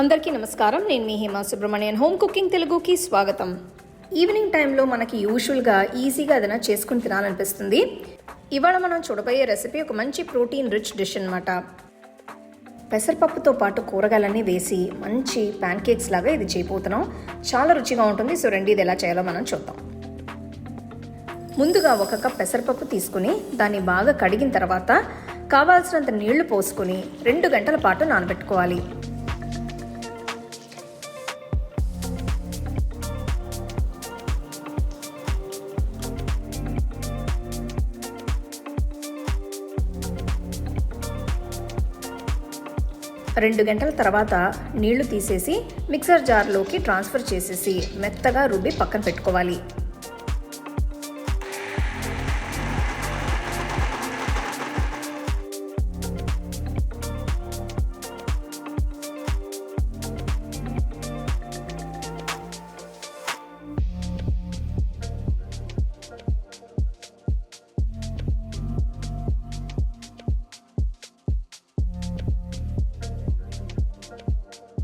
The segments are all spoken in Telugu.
అందరికీ నమస్కారం. నేను మీ హేమా సుబ్రహ్మణ్యన్. హోమ్ కుకింగ్ తెలుగుకి స్వాగతం. ఈవినింగ్ టైంలో మనకి యూజువల్గా ఈజీగా ఏదైనా చేసుకుని తినాలనిపిస్తుంది. ఇవాళ మనం చూడబోయే రెసిపీ ఒక మంచి ప్రోటీన్ రిచ్ డిష్ అనమాట పెసరపప్పుతో పాటు కూరగాయలన్నీ వేసి మంచి ప్యాన్ కేక్స్ లాగా ఇది చేయబోతున్నాం. చాలా రుచిగా ఉంటుంది. సో రెండు ఇది ఎలా చేయాలో మనం చూద్దాం. ముందుగా ఒక కప్ పెసరపప్పు తీసుకుని దాన్ని బాగా కడిగిన తర్వాత కావాల్సినంత నీళ్ళు పోసుకొని రెండు గంటల పాటు నానబెట్టుకోవాలి. రెండు గంటల తర్వాత నీళ్ళు తీసేసి మిక్సర్ జార్లోకి ట్రాన్స్ఫర్ చేసేసి మెత్తగా రుబ్బి పక్కన పెట్టుకోవాలి.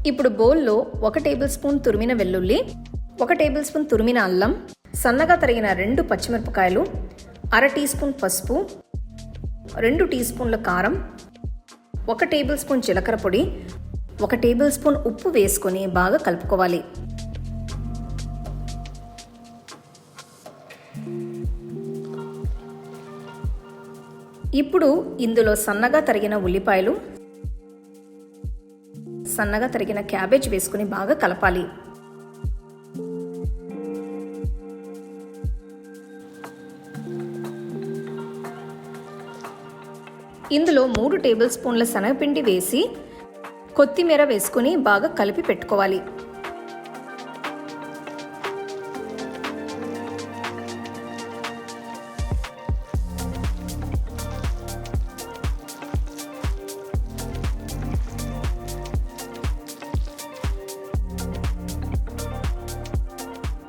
ఇప్పుడు బౌల్లో ఒక టేబుల్ స్పూన్ తురిమిన వెల్లుల్లి ఒక టేబుల్ స్పూన్ తురిమిన అల్లం సన్నగా తరిగిన రెండు పచ్చిమిరపకాయలు అర టీ స్పూన్ పసుపు రెండు టీ స్పూన్ల కారం ఒక టేబుల్ స్పూన్ జీలకర్ర పొడి ఒక టేబుల్ స్పూన్ ఉప్పు వేసుకొని బాగా కలుపుకోవాలి. ఇప్పుడు ఇందులో సన్నగా తరిగిన ఉల్లిపాయలు సన్నగా తరిగిన క్యాబేజ్ వేసుకుని బాగా కలపాలి. ఇందులో మూడు టేబుల్ స్పూన్ల శనగపిండి వేసి కొత్తిమీర వేసుకుని బాగా కలిపి పెట్టుకోవాలి.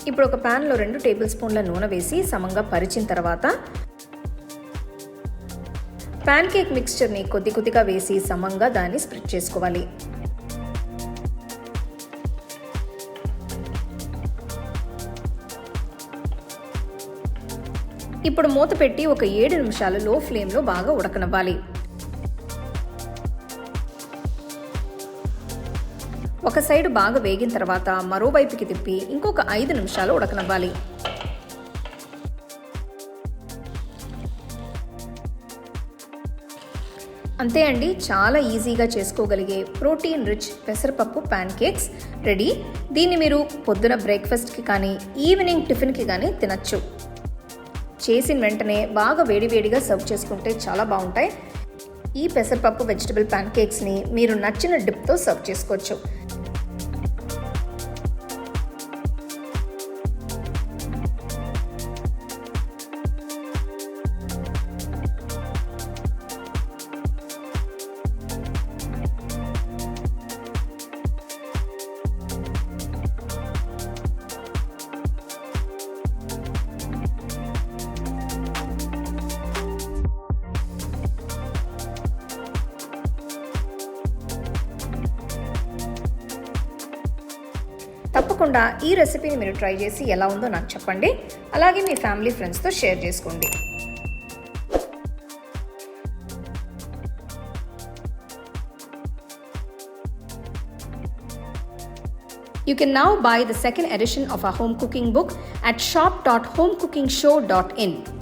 ఇప్పుడు ఒక ప్యాన్లో రెండు టేబుల్ స్పూన్ల నూనె వేసి సమంగా పరిచిన తర్వాత ప్యాన్ కేక్ మిక్స్చర్ని కొద్ది కొద్దిగా వేసి సమంగా దాన్ని స్ప్రెడ్ చేసుకోవాలి. ఇప్పుడు మూత పెట్టి ఒక ఏడు నిమిషాలు లో ఫ్లేమ్లో బాగా ఉడకనివ్వాలి. ఒక సైడ్ బాగా వేగిన తర్వాత మరోవైపుకి తిప్పి ఇంకొక ఐదు నిమిషాలు ఉడకనివ్వాలి. అంతే అండి చాలా ఈజీగా చేసుకోగలిగే ప్రోటీన్ రిచ్ పెసరపప్పు ప్యాన్ కేక్స్ రెడీ. దీన్ని మీరు పొద్దున బ్రేక్ఫాస్ట్కి కానీ ఈవినింగ్ టిఫిన్కి కానీ తినచ్చు. చేసిన వెంటనే బాగా వేడివేడిగా సర్వ్ చేసుకుంటే చాలా బాగుంటాయి. ఈ పెసరపప్పు వెజిటబుల్ ప్యాన్ కేక్స్ని మీరు నచ్చిన డిప్తో సర్వ్ చేసుకోవచ్చు. తప్పకుండా ఈ రెసిపీని మీరు ట్రై చేసి ఎలా ఉందో నాకు చెప్పండి అలాగే మీ ఫ్యామిలీ ఫ్రెండ్స్తో షేర్ చేసుకోండి You can now buy the second edition of our home cooking book at shop.homecookingshow.in.